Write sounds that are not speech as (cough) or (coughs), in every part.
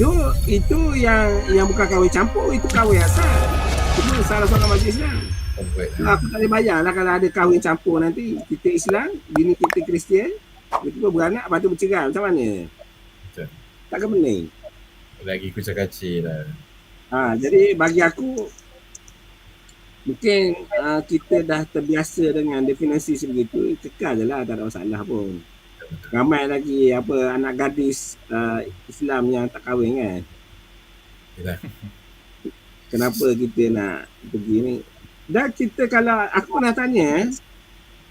Itu itu yang yang bukan kahwin campur itu kahwin asal. Itu salah seorang majlis Islam. Aku tak boleh bayar lah kalau ada kahwin campur nanti. Kita Islam, bini kita Kristian. Kita beranak, lepas tu bercerai. Macam mana? Betul. Takkan pening. Lagi kucak kacir lah. Ha, jadi bagi aku mungkin uh, kita dah terbiasa dengan definisi sebegitu kekal je lah tak ada masalah pun ramai lagi apa anak gadis uh, Islam yang tak kahwin kan Yelah. kenapa kita nak pergi ni dan kita kalau aku pernah tanya eh,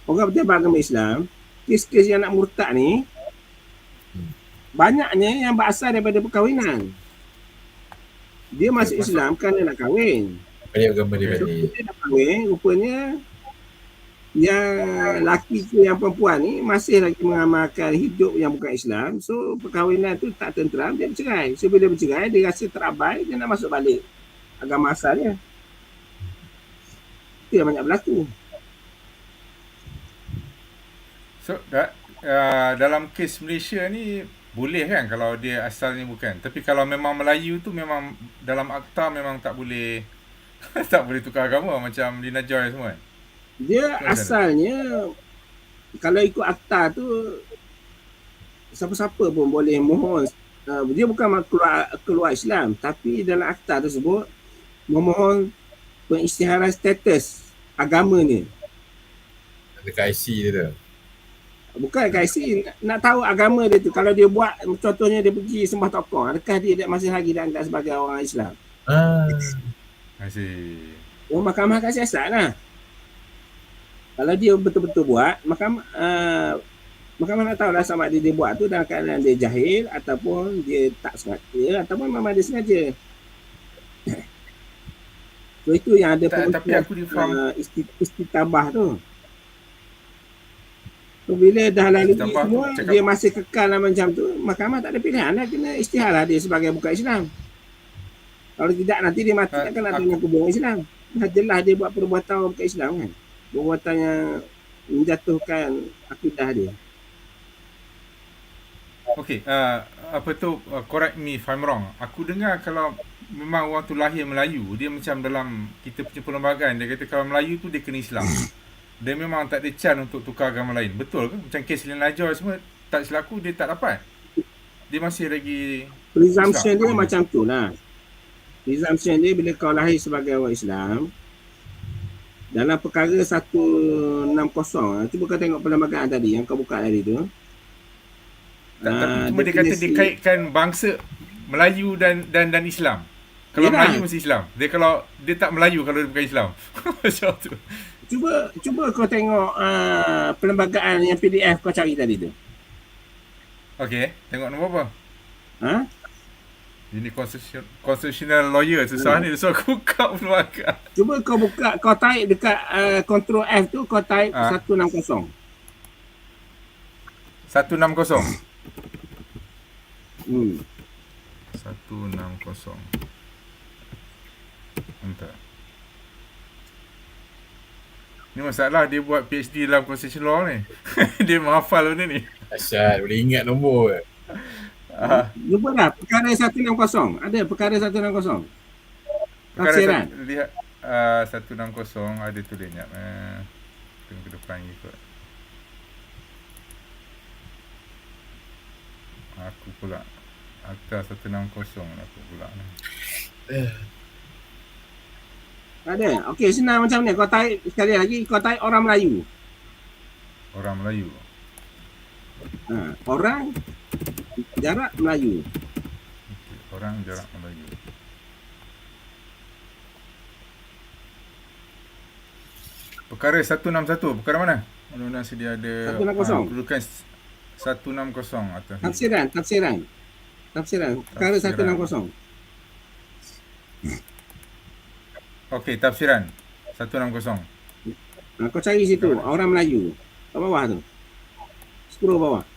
orang bertimbang agama Islam kes-kes yang nak murtad ni Hmm. banyaknya yang berasal daripada perkahwinan dia masuk Islam kerana nak kahwin Banyak agama dia So, balik. kita dah kahwin, rupanya yang laki ke yang perempuan ni masih lagi mengamalkan hidup yang bukan Islam. So perkahwinan tu tak tenteram, dia bercerai. So bila bercerai, dia rasa terabai, dia nak masuk balik agama asal dia. Itu yang banyak berlaku. So da, uh, dalam kes Malaysia ni boleh kan kalau dia asalnya bukan. Tapi kalau memang Melayu tu memang dalam akta memang tak boleh (laughs) tak boleh tukar agama macam Lina Joy semua kan. Dia asalnya, kalau ikut akta tu, siapa-siapa pun boleh mohon. Uh, dia bukan keluar, keluar Islam, tapi dalam akta tersebut, memohon pengisytiharan status agama ni. Dekat IC dia tu. Bukan KIC, nak, nak tahu agama dia tu. Kalau dia buat, contohnya dia pergi sembah tokoh, adakah dia masih lagi dianggap sebagai orang Islam? Ah. Masih Oh, mahkamah kat siasat lah. Kalau dia betul-betul buat, mahkamah, uh, mahkamah nak tahu lah sama ada dia buat tu dalam keadaan dia jahil ataupun dia tak sengaja ataupun memang dia sengaja. (coughs) So itu yang ada tak, tapi aku dia faham uh, isti, istitabah tu. So bila dah lalu Istitabah semua, cakap- dia masih kekal lah macam tu, mahkamah tak ada pilihan lah. Kena isytihar lah dia sebagai bukan Islam. Kalau tidak nanti dia mati akan ada aku- dengan kubur Islam. Dah jelas dia buat perbuatan bukan Islam kan. Perbuatan yang menjatuhkan akidah dia. Okay, uh, apa tu, uh, correct me if I'm wrong. Aku dengar kalau memang orang tu lahir Melayu, dia macam dalam kita punya perlembagaan, dia kata kalau Melayu tu dia kena Islam. Dia memang tak ada can untuk tukar agama lain. Betul ke? Macam kes Lina Joy semua, tak selaku dia tak dapat. Dia masih lagi... Presumption Islam. dia macam tu lah. Presumption dia bila kau lahir sebagai orang Islam, dalam perkara 160, ah, cuba kau tengok perlembagaan tadi yang kau buka tadi tu. Tak, Ah, cuma dia kata dia definisi- kaitkan bangsa Melayu dan dan dan Islam. Kalau Yelah. Melayu mesti Islam. Dia kalau dia tak Melayu kalau dia bukan Islam. (laughs) Macam tu. Cuba cuba kau tengok uh, perlembagaan yang PDF kau cari tadi tu. Okey, tengok nombor apa? Ha? Ini constitutional lawyer susah Hmm. ni. So aku (laughs) buka perlembagaan. Cuba kau buka, kau type dekat uh, control F tu, kau type Ah. 160. 160. Hmm. 160. Entah. Ni masalah dia buat PhD dalam constitution law ni. (laughs) dia menghafal benda ni. Asyad, boleh ingat nombor ke? Ah, Lupa dah, perkara 160. Ada perkara 160. perkara Tafsiran. lihat uh, 160 ada tulis jap. Uh, tengok ke depan ikut. Aku pula Akta 160 aku pula ni. Ada. Okey, senang macam ni. Kau type sekali lagi, kau type orang Melayu. Orang Melayu. Ha, orang jarak Melayu. Okay. Orang jarak Melayu. Perkara 161, perkara mana? Undang-undang sedia ada 160. ah, kedudukan s- 160 atas. Tafsiran, tafsiran. Tafsiran. Perkara Tafsiran. 160. Okey, tafsiran 160. Ha, kau cari situ, orang Melayu. Kat bawah tu. Scroll bawah.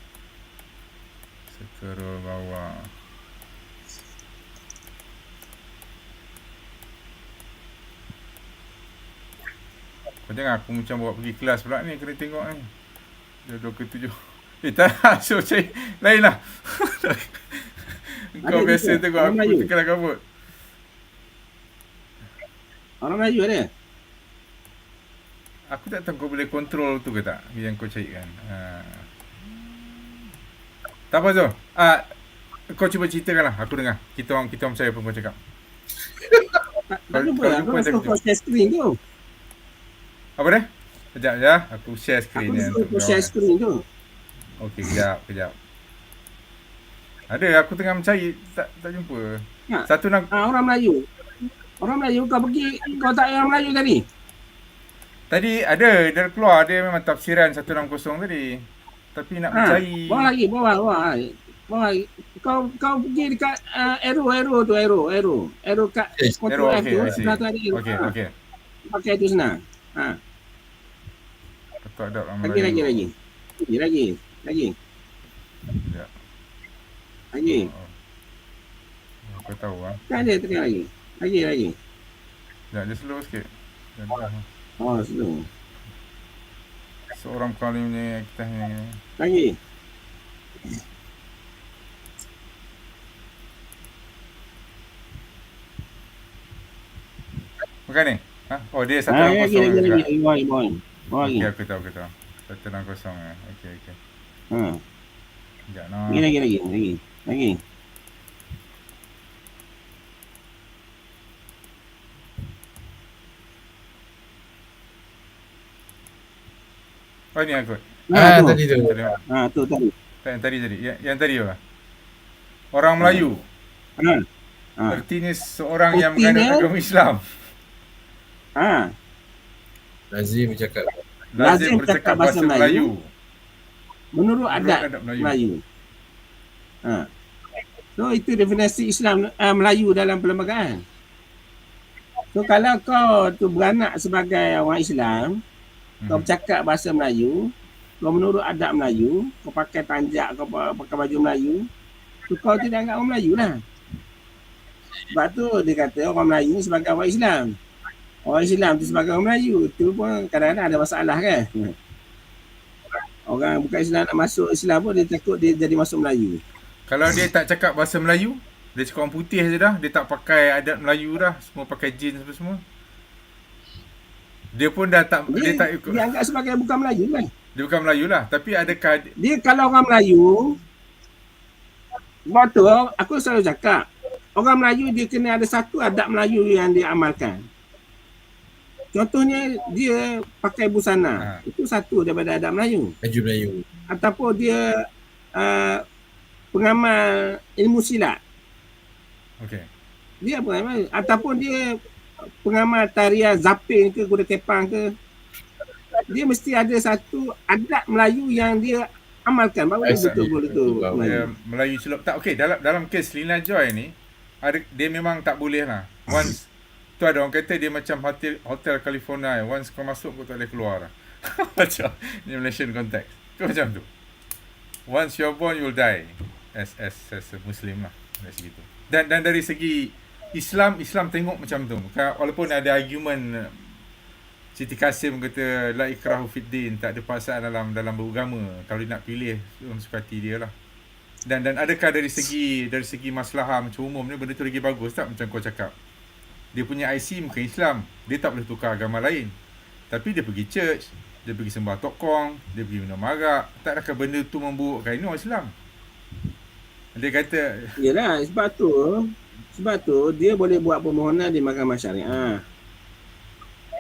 Kau jangan aku macam bawa pergi kelas pula ni kena tengok ni. Dia 27. Eh tak, so cari lain lah. Kau Ada biasa tengok Orang aku Melayu. terkelang kabut. Orang Melayu ada. Aku tak tahu kau boleh kontrol tu ke tak yang kau cari kan. Ha. Tak apa Zul. Ah, kau cuba ceritakan lah. Aku dengar. Kita orang kita orang percaya apa kau cakap. Tak kalau Aku rasa tak kau share screen tu. Apa dia? Sekejap ya. Aku share screen Aku untuk kau share screen tu. Okey, kejap, kejap. Ada, aku tengah mencari. Tak tak jumpa. Ya. Satu nak Ha, orang Melayu. Orang Melayu kau pergi kau tak orang Melayu tadi. Tadi ada, dia keluar. Dia memang tafsiran 160 tadi. Tapi nak Ha, mencari. bawah lagi, bawah, bawah. Bawah. lagi. Kau kau pergi dekat uh, arrow arrow tu arrow arrow. Arrow kat Yes. Arrow, F okey, tu I see. sebelah tu ada arrow. Okey, Ha, okey. Pakai tu senang. Ha, Betul ada lagi lagi Melayu. lagi. Lagi lagi. Lagi. Sekejap. Lagi. Oh. Kau tahu ah. Kan ada tengah lagi. Lagi lagi. Sekejap, dia slow sikit. Oh, slow. Seorang kali ni kita ni. Lagi. Bukan ni? Ha? Oh dia satu Ha, orang kosong lagi juga. lagi. Lagi, lagi. Lagi. Okey aku tahu aku tahu. Satu orang kosong eh. Okey okey. Ha. Sekejap no. Lagi lagi lagi. Lagi. Lagi. Oh ni aku. Ah, tu. tadi tu. Tadi, Ha, tu tadi. tak, yang tadi tadi. Yang, yang tadi apa? Orang Melayu. Ha. Ha. Artinya seorang yang Artinya- menganut agama Islam. Ha. Lazim bercakap. Lazim bercakap bahasa Melayu. Menurut Menurut adat adab Melayu. Melayu. Ha. So itu definisi Islam uh, Melayu dalam perlembagaan. So kalau kau tu beranak sebagai orang Islam, kau Hmm. bercakap bahasa Melayu, kau menurut adab Melayu, kau pakai tanjak, kau pa- pakai baju Melayu, so kau tidak anggap orang Melayu lah. Sebab tu dia kata orang Melayu ni sebagai orang Islam. Orang Islam tu sebagai orang Melayu. Tu pun kadang-kadang ada masalah kan. Orang bukan Islam nak masuk Islam pun dia takut dia jadi masuk Melayu. Kalau dia tak cakap bahasa Melayu, dia cakap orang putih je dah, dia tak pakai adat Melayu dah, semua pakai jeans apa semua. Dia pun dah tak dia, Dia, tak ikut. dia anggap sebagai bukan Melayu kan. Dia bukan Melayu lah, tapi adakah dia- Dia kalau orang Melayu, sebab tu aku selalu cakap, orang Melayu dia kena ada satu adab Melayu yang dia amalkan. Contohnya dia pakai busana. Ha. Itu satu daripada adab Melayu. Baju Melayu. Ataupun dia uh, pengamal ilmu silat. okey. Dia pengamal ataupun dia pengamal tarian zapin ke kuda kepang ke. Dia mesti ada satu adab Melayu yang dia amalkan baru dia betul betul betul. Melayu. Dia Melayu celup. Tak okey dalam dalam kes Lina Joy ni ada dia memang tak boleh lah. Once (laughs) tu ada orang kata dia macam hotel hotel California. Once kau masuk kau tak boleh keluar lah. (laughs) macam ni Malaysian context. Kau macam tu. Once you're born you'll die as as as a Muslim lah dari segi tu. Dan dan dari segi Islam Islam tengok macam tu. Walaupun ada argument Siti Kasim kata la ikrahu fid din tak ada paksaan dalam dalam beragama. Kalau dia nak pilih orang suka hati dia lah. Dan dan adakah dari segi dari segi masalah macam umum ni benda tu lagi bagus tak macam kau cakap? Dia punya IC bukan Islam. Dia tak boleh tukar agama lain. Tapi dia pergi church dia pergi sembah tokong dia pergi minum arak. Tak adakah benda tu memburukkan? Ini orang Islam. Dia kata Yalah sebab tu sebab tu dia boleh buat permohonan di mahkamah syariah.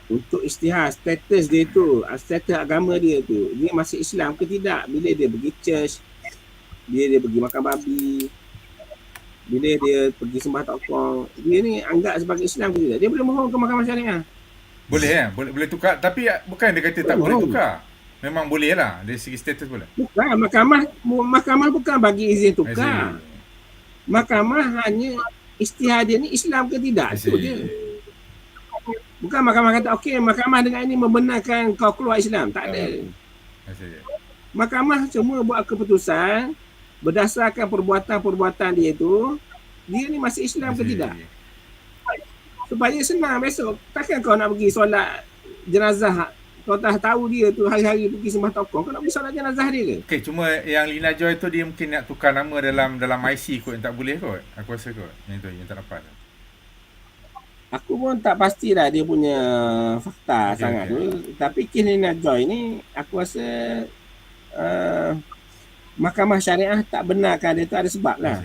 Untuk istihad status dia tu, status agama dia tu, dia masih Islam ke tidak? Bila dia pergi church, bila dia pergi makan babi, bila dia pergi sembah tokong, dia ni anggap sebagai Islam ke tidak? Dia boleh mohon ke mahkamah syariah. boleh eh boleh boleh tukar tapi bukan dia kata tak Oh. boleh tukar memang boleh lah dari segi status boleh Bukan, mahkamah mahkamah bukan bagi izin tukar. Mahkamah hanya istihad dia ni Islam ke tidak? I Tu see. dia. Bukan mahkamah kata okey mahkamah dengan ini membenarkan kau keluar Islam. Tak ada. Mahkamah semua buat keputusan berdasarkan perbuatan-perbuatan dia tu dia ni masih Islam ke tidak. Supaya senang besok takkan kau nak pergi solat jenazah kau dah tahu dia tu hari-hari pergi sembah tokong, kau nak pergi solat jenazah dia ke? Okay, cuma yang Lina Joy tu dia mungkin nak tukar nama dalam dalam IC kot yang tak boleh kot. Aku rasa kot. Yang tu yang tak dapat. Aku pun tak pastilah dia punya fakta Okey, sangat okey. tu. Tapi kes Nina Joy ni aku rasa uh, mahkamah syariah tak benarkan dia tu ada sebab lah.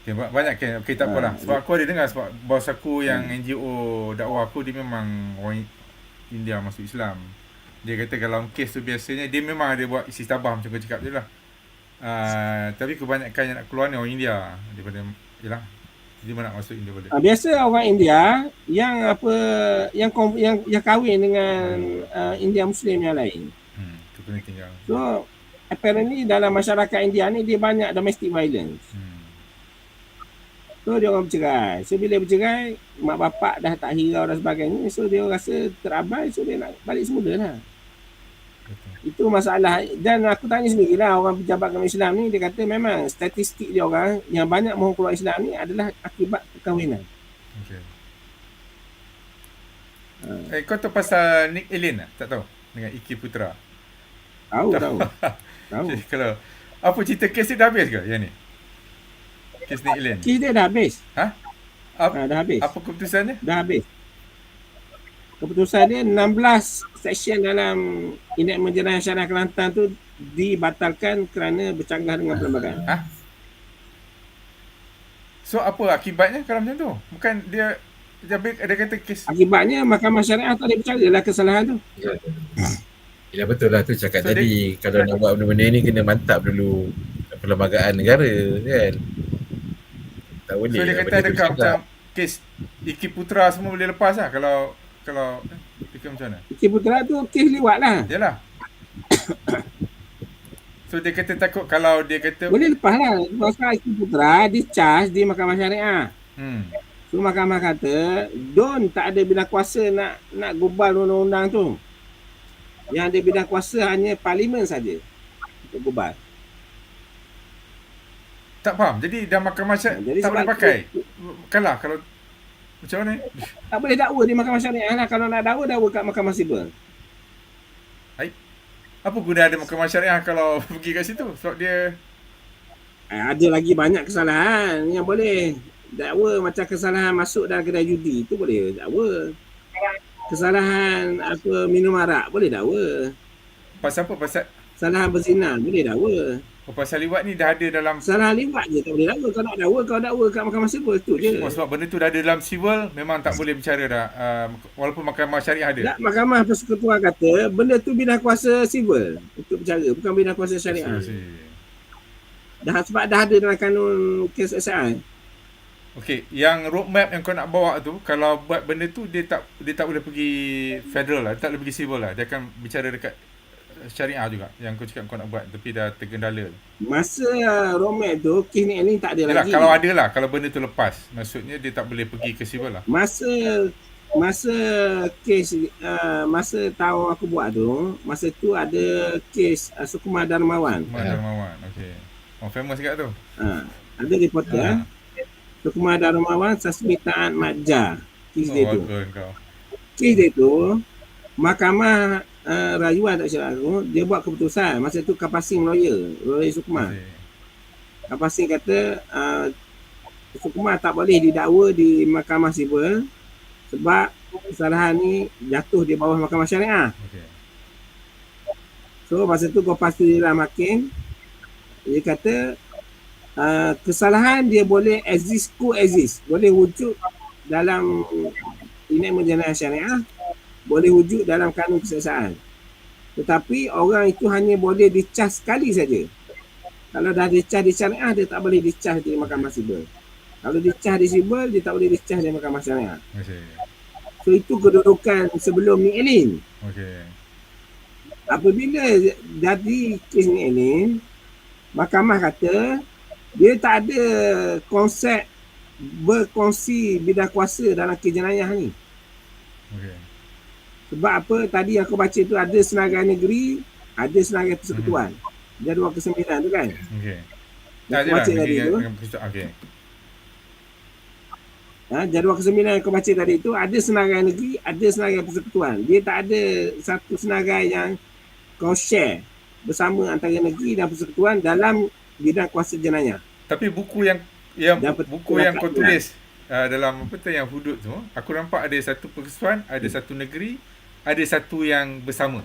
Okay, ba- banyak kan. Okay, tak apalah. Sebab dia- aku ada dengar sebab bos aku yang Hmm. NGO dakwah aku dia memang orang India masuk Islam. Dia kata kalau kes tu biasanya dia memang ada buat isi tabah macam kau cakap je lah. Uh, tapi kebanyakan yang nak keluar ni orang India daripada yalah dia mana nak masuk India boleh. Uh, biasa orang India yang apa yang yang yang kahwin dengan uh, India Muslim yang lain. Hmm, tu kena tinggal. So apparently dalam masyarakat India ni dia banyak domestic violence. Hmm. So dia orang bercerai. So bila bercerai, mak bapak dah tak hirau dan sebagainya. So dia rasa terabai, so dia nak balik semula lah. Betul. Itu masalah. Dan aku tanya sendirilah orang pejabat agama Islam ni, dia kata memang statistik dia orang yang banyak mohon keluar Islam ni adalah akibat perkahwinan. Okay. Ha. Eh kau tahu pasal Nick Allen tak? Tak tahu. Dengan Iki Putra. Tahu, tahu. tahu. (laughs) Okay, kalau apa cerita kes dia dah habis ke yang ni? Kes Nick Allen. Kes dia dah habis. Ha? Ap, Ha, dah habis. apa keputusannya? Dah habis. Keputusan dia 16 seksyen dalam Enactment Jenayah Syariah Kelantan tu dibatalkan kerana bercanggah dengan perlembagaan. Ha? So apa akibatnya kalau macam tu? Bukan dia dia, dia kata kes Akibatnya Mahkamah Syariah tak boleh bercara lah kesalahan tu. Ya betul lah tu cakap So, tadi kalau nak buat benda-benda ni kena mantap dulu perlembagaan negara kan. Tak boleh. So dia kata ada macam kes Iki Putra semua boleh lepas lah kalau kalau eh, dia kata macam mana? Iki Putra tu kes liwat lah. Yalah. (coughs) So dia kata takut kalau dia kata Boleh lepas lah. Pasal Iki Putra di-charge di Mahkamah Syariah. hmm, So Mahkamah kata, Don tak ada bidang kuasa nak nak gubal undang-undang tu. Yang ada bidang kuasa hanya parlimen saja untuk gubal. Tak faham. Jadi dah mahkamah syariah Jadi tak boleh pakai. Kalah kalau macam mana? (laughs) Tak boleh dakwa di Mahkamah Syariah lah. Kalau nak dakwa, dakwa kat Mahkamah Sibel. Apa guna ada mahkamah syariah kalau (laughs) pergi kat situ? Sebab dia Eh, ada lagi banyak kesalahan yang boleh dakwa macam kesalahan masuk dalam kedai judi itu boleh dakwa. Kesalahan apa minum arak boleh dakwa. pasal apa? Pasal Kesalahan berzina boleh dakwa. Oh, pasal liwat ni dah ada dalam Kesalahan liwat je tak boleh dakwa. Kau nak dakwa kau dakwa kat Mahkamah Sibel tu je. Oh, sebab benda tu dah ada dalam civil memang tak boleh bicara dah uh, walaupun mahkamah syariah ada. Tak, Mahkamah Persekutuan kata benda tu bidang kuasa sivil untuk bercara bukan bidang kuasa syariah. I see. Dah sebab dah ada dalam kanun kes SI. Okey, yang roadmap yang kau nak bawa tu kalau buat benda tu dia tak dia tak boleh pergi federal lah, dia tak boleh pergi civil lah. Dia akan bicara dekat syariah juga yang kau cakap kau nak buat tapi dah tergendala. Masa uh, roadmap tu kes ni ni tak ada Yalah, lagi. kalau ada lah, kalau benda tu lepas, maksudnya dia tak boleh pergi ke civil lah. Masa masa kes uh, masa tahun aku buat tu, masa tu ada kes uh, Sukumar Darmawan. Mak Ya. Darmawan. Okey. Oh famous juga tu. Ha, ada reporter Ha. ha. Sukumar Darmawan Sasmi Taat Madja. Kes dia Oh, tu. bagus kau. Kes dia tu Mahkamah uh, Rayuan tak silap aku, dia buat keputusan. Masa tu Kapasing lawyer, lawyer Sukumar. Okey. Kapasing kata uh, Sukumar tak boleh didakwa di Mahkamah Sibel sebab kesalahan ni jatuh di bawah Mahkamah Syariah. Okey. So masa tu kau pasti dalam hakim dia kata uh, kesalahan dia boleh exist coexist boleh wujud dalam ini menjenayah syariah boleh wujud dalam kanun keseksaan tetapi orang itu hanya boleh dicas sekali saja kalau dah dicas di syariah dia tak boleh dicas di mahkamah sibel kalau dicas di sibel dia tak boleh dicas di mahkamah syariah Okey. so itu kedudukan sebelum ni Elin Okey. apabila jadi kes ni ini mahkamah kata dia tak ada konsep berkongsi bidang kuasa dalam kes jenayah ni Okey. Sebab apa tadi aku baca tu ada senarai negeri ada senarai persekutuan jadual ke-9 tu kan Okey. Aku baca tadi tu Okey. Ha, jadual ke-9 yang kau baca tadi tu ada senarai negeri, ada senarai persekutuan. Dia tak ada satu senarai yang kau share bersama antara negeri dan persekutuan dalam bidang kuasa jenayah. Tapi buku yang yang Dan buku yang kau tulis uh, dalam apa tu yang hudud tu, aku nampak ada satu persekutuan, ada satu negeri, ada satu yang bersama.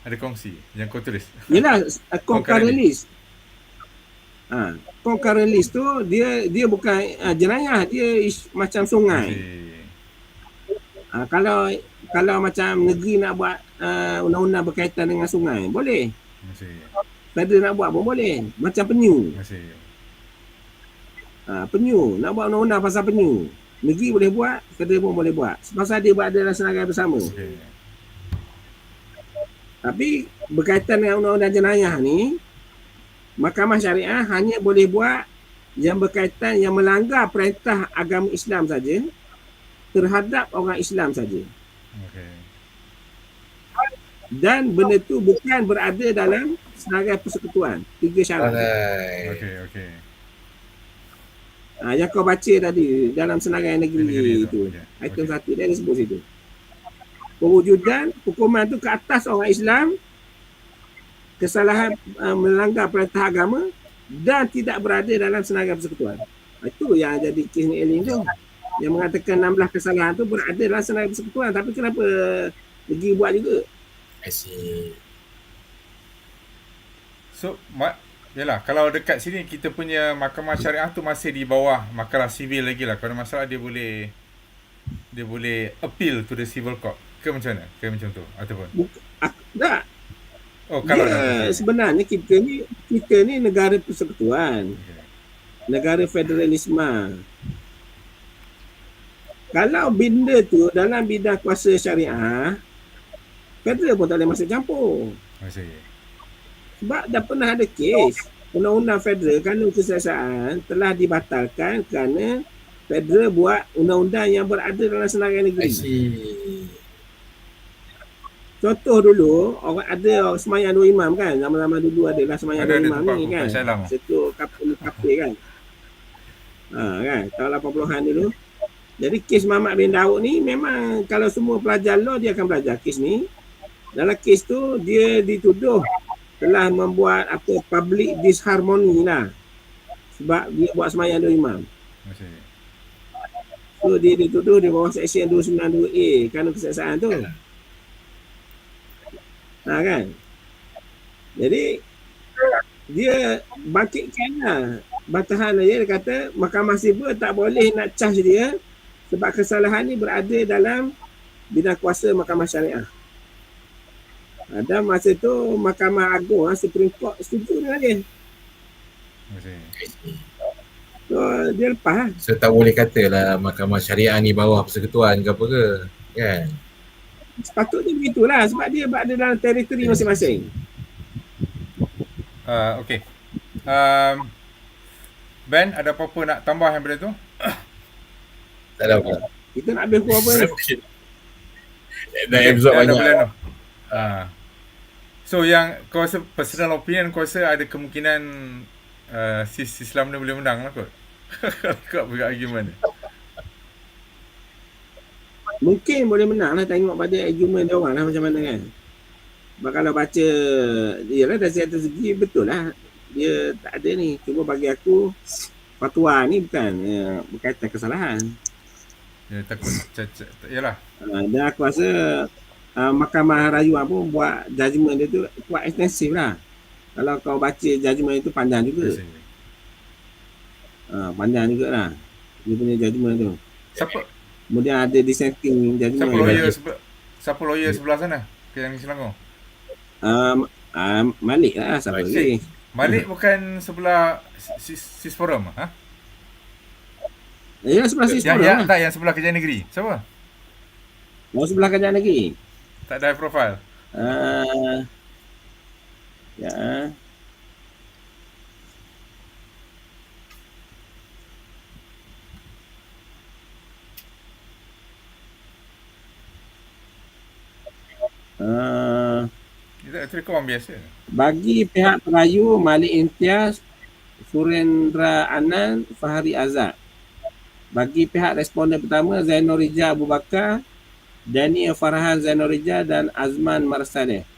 Ada kongsi yang kau tulis. Yelah, uh, concurrent list. Ha, concurrent list tu dia dia bukan uh, jenayah, dia is, macam sungai. Ha, kalau kalau macam negeri nak buat uh, undang-undang berkaitan dengan sungai, boleh. Masih. Federal nak buat pun boleh. Macam penyu. Masih. Ha, penyu. Nak buat undang-undang pasal penyu. Negeri boleh buat, federal pun boleh buat. Pasal dia buat adalah senarai bersama. Tapi berkaitan dengan undang-undang jenayah ni, Mahkamah Syariah hanya boleh buat yang berkaitan yang melanggar perintah agama Islam saja terhadap orang Islam saja. Okey. Dan benda tu bukan berada dalam senarai persekutuan. Tiga syarat. Okey, okey. Ha, yang kau baca tadi dalam senarai negeri, Negeri tu, itu. okey, Item satu dia ada sebut situ. Pewujudan hukuman tu ke atas orang Islam kesalahan uh, melanggar perintah agama dan tidak berada dalam senarai persekutuan. Ha, Itu yang jadi kes ni Eling tu. Yang mengatakan 16 kesalahan tu berada dalam senarai persekutuan. Tapi kenapa negeri buat juga? I see. So, yalah, kalau dekat sini kita punya mahkamah syariah tu masih di bawah mahkamah sivil lagi lah. Kalau masalah dia boleh dia boleh appeal to the civil court. Ke macam mana? Ke macam tu? Ataupun? Tak. Oh, kalau Dia, sebenarnya kita ni kita ni negara persekutuan. Okay. negara federalisme. Kalau benda tu dalam bidang kuasa syariah, federal pun tak boleh masuk campur. Masih. Sebab dah pernah ada kes undang-undang federal kanun kesiasaan telah dibatalkan kerana federal buat undang-undang yang berada dalam senarai negeri. Contoh dulu orang ada orang semayang dua imam kan. Zaman-zaman dulu adalah semayang Ada dua ada imam ni kan. Satu kapal kapal kan. Ha kan, tahun 80-an dulu. Jadi kes Mamat bin Daud ni memang kalau semua pelajar law dia akan belajar kes ni. Dalam kes tu dia dituduh telah membuat apa public disharmony lah. Sebab dia buat semayang dua imam. So dia dituduh di bawah seksyen 292A kanun kesaksaan tu. Ha kan. Jadi dia bangkitkan lah bantahan dia, dia kata mahkamah sivil tak boleh nak charge dia sebab kesalahan ni berada dalam bidang kuasa mahkamah syariah. Dan masa tu mahkamah agung, ha, Supreme Court setuju dengan dia. So dia lepas lah. So tak boleh katalah mahkamah syariah ni bawah persekutuan ke apa ke. Kan? Sepatutnya begitulah sebab dia berada dalam teritori masing-masing. Uh, okay. Um, ben, ada apa-apa nak tambah yang benda tu? Tak ada apa. Kita nak habis apa ni? (laughs) Dah absorb dah, dah banyak. Uh, so yang kau rasa personal opinion kau rasa ada kemungkinan uh, sis Islam ni boleh menang lah kot. (laughs) kau buat argument ni. Mungkin boleh menang lah tengok pada argument dia orang lah macam mana kan. Sebab kalau baca, yelah dari satu segi betul lah. Dia tak ada ni. Cuma bagi aku, fatwa ni bukan ya, berkaitan kesalahan. Ya, takut, c- c- yalah. Uh, dan aku rasa uh, Mahkamah Rayuan pun buat judgement dia tu kuat ekstensif lah. Kalau kau baca judgement itu panjang juga. Uh, panjang juga lah. Dia punya judgement tu. Siapa Kemudian ada dissenting siapa judgement. lawyer sebelah siapa lawyer sebelah sana? Ke yang Selangor. Um, uh, Malik lah siapa Malik. lagi. Malik bukan sebelah sis, sis forum ha? Ya sebelah Yang, sekolah yang lah. tak yang sebelah kerjaan negeri. Siapa? Oh sebelah kerajaan lagi. Tak ada profile. Uh, ya. Uh, Itu itu kawan biasa. bagi pihak Melayu Malik Imtiaz Surendra Anand Fahri Azad Bagi pihak responden pertama Zainul Rija Abu Bakar, Daniel Farhan Zainul Rija dan Azman Marsaleh.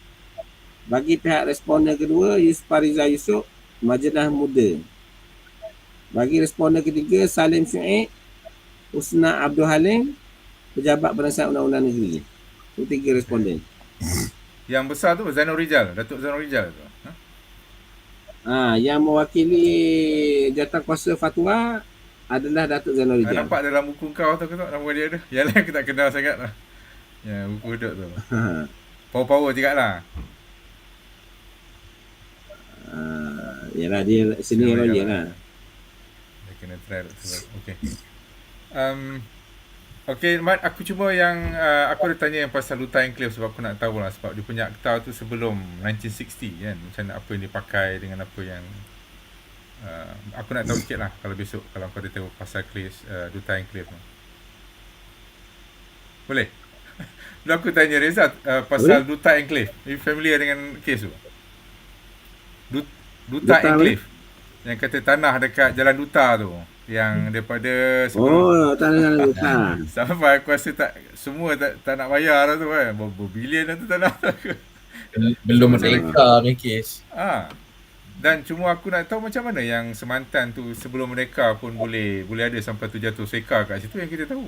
Bagi pihak responden kedua Yusuf Fariza Yusof, Majalah Muda. Bagi responden ketiga Salim Syuib, Usna Abdul Halim, Pejabat Penasihat Undang-Undang Negeri. Itu tiga responden. Yang besar tu Zainul Rijal, Datuk Zainul Rijal tu. Ha? Ha, yang mewakili Jawatankuasa Fatwa adalah Datuk Zainul Ha, Rijal. nampak dalam buku kau tu ke tak nama dia tu? Yang lain aku tak kenal sangat lah. Ya, buku duduk tu. (laughs) Power-power juga lah. Ha, yalah dia Zainul lawyer Rijal lah. Dia kena try. Zul. Okay. Um, okay, Mat, aku cuma yang uh, aku ada tanya yang pasal Luta Enclave sebab aku nak tahu lah sebab dia punya akta tu sebelum 1960 kan. Macam mana apa yang dia pakai dengan apa yang uh, aku nak tahu sikit lah kalau besok kalau kau ada tahu pasal case uh, Duta Enclave tu. Boleh? Dulu aku tanya Reza uh, pasal Boleh. Duta Enclave. You familiar dengan case tu? Dut, Duta, Duta Enclave. Yang kata tanah dekat Jalan Duta tu. Yang daripada sebelum Oh, ada tak ada. Sampai aku rasa tak semua tak, tak nak bayar lah tu kan. Ber- Berbilion lah tu tanah tu. Belum Betul. merdeka ni kes. ha. Dan cuma aku nak tahu macam mana yang semantan tu sebelum mereka pun boleh boleh ada sampai 700 ekar kat situ yang kita tahu.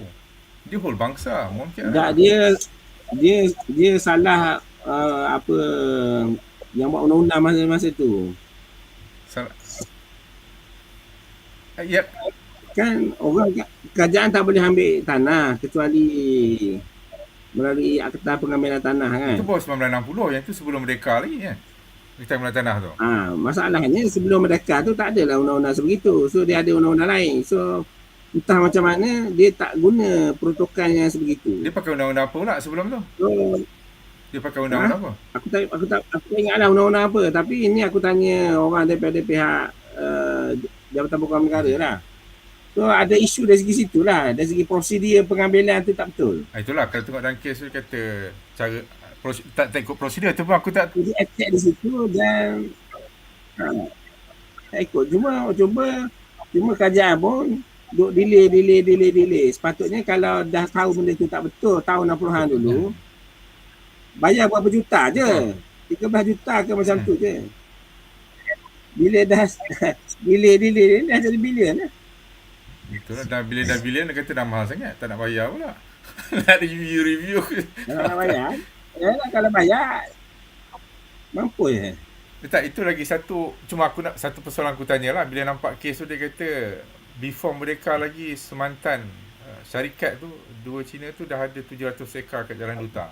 Dia whole bangsa. Mungkin Tak dia dia dia salah uh, apa yang buat undang-undang masa-masa tu. Sal- Eh, Yep. Kan orang kerajaan tak boleh ambil tanah kecuali melalui akta pengambilan tanah kan. Itu baru 1960 yang tu sebelum merdeka lagi kan. Kita mula tanah tu. Ha, masalahnya sebelum mereka tu tak adalah undang-undang sebegitu. So dia ada undang-undang lain. So entah macam mana dia tak guna protokol yang sebegitu. Dia pakai undang-undang apa pula sebelum tu? So Dia pakai undang-undang apa? aku tak aku tak aku tak ingatlah undang-undang apa tapi ini aku tanya orang daripada pihak uh, Jabatan Pokok Negara lah. So ada isu dari segi situ lah. Dari segi prosedur pengambilan tu tak betul. Ah, itulah kalau tengok dalam kes tu kata cara pros, tak, tak ikut prosedur tu pun aku tak Jadi attack di situ dan uh, tak ikut. Cuma cuba cuma kerajaan pun duk delay, delay, delay, delay. Sepatutnya kalau dah tahu benda tu tak betul tahun 60-an dulu, bayar berapa juta je. 13 juta ke macam tu je. Bila dah (laughs) delay, delay, dah jadi bilion lah. Itu lah dah bila dah bilion dia kata dah mahal sangat tak nak bayar pula. (laughs) nak review-review. Kalau nak bayar, ya kalau bayar, mampu je. Eh, tak itu lagi satu cuma aku nak satu persoalan aku tanya lah bila nampak kes tu dia kata before mereka lagi semantan uh, syarikat tu dua Cina tu dah ada 700 ekar kat Jalan Duta.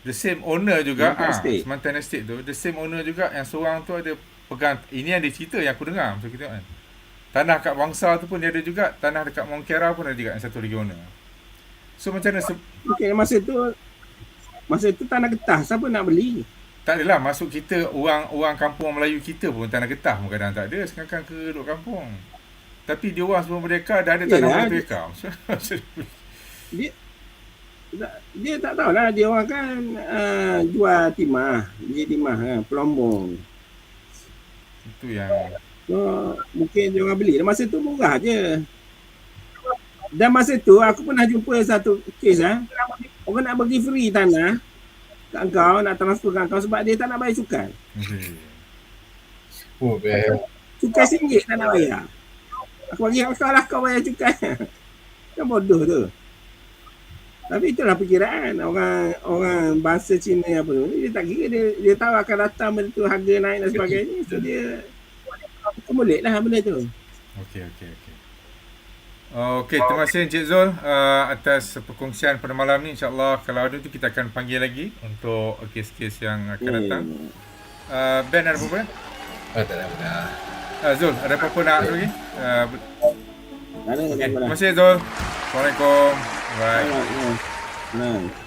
The same owner juga Semantan ah Estate. Semantan Estate tu the same owner juga yang seorang tu ada pegang ini yang dia cerita yang aku dengar macam kita kan. Tanah kat Wangsa tu pun dia ada juga, tanah dekat Mongkera pun ada juga yang satu lagi owner. So macam mana se- Mungkin masa tu, masa tu tanah getah, siapa nak beli? Tak adalah masuk kita orang orang kampung Melayu kita pun tanah getah pun kadang tak ada sekarang ke duduk kampung. Tapi dia orang sebelum merdeka dah ada tanah Yelah, beratus (laughs) dia-. Dia, tak- dia tak tahulah dia orang kan uh, jual timah, dia timah kan, pelombong. Itu yang So mungkin dia orang beli. Dan masa tu murah je. Dan masa tu aku pernah jumpa satu kes ah. Orang nak bagi free tanah kat kau, nak transfer kat kau sebab dia tak nak bayar cukai. Oh, eh. Cukai RM1 tak nak bayar. Aku bagi kau lah kau bayar cukai. kan bodoh tu. Tapi itulah perkiraan orang orang bangsa Cina apa tu. Dia tak kira dia, dia tahu akan datang benda tu harga naik dan sebagainya. So dia kemulik lah benda tu. Okey okey okey. Okey, terima kasih Encik Zul uh, atas perkongsian pada malam ni. InsyaAllah kalau ada tu kita akan panggil lagi untuk kes-kes yang akan datang. Uh, ben ada apa-apa? Ah, tak ada benda. Uh, Zul, ada apa-apa nak lagi? Uh, ada, tak okay. Terima kasih Zul. Assalamualaikum. Bye. Nah. Bye.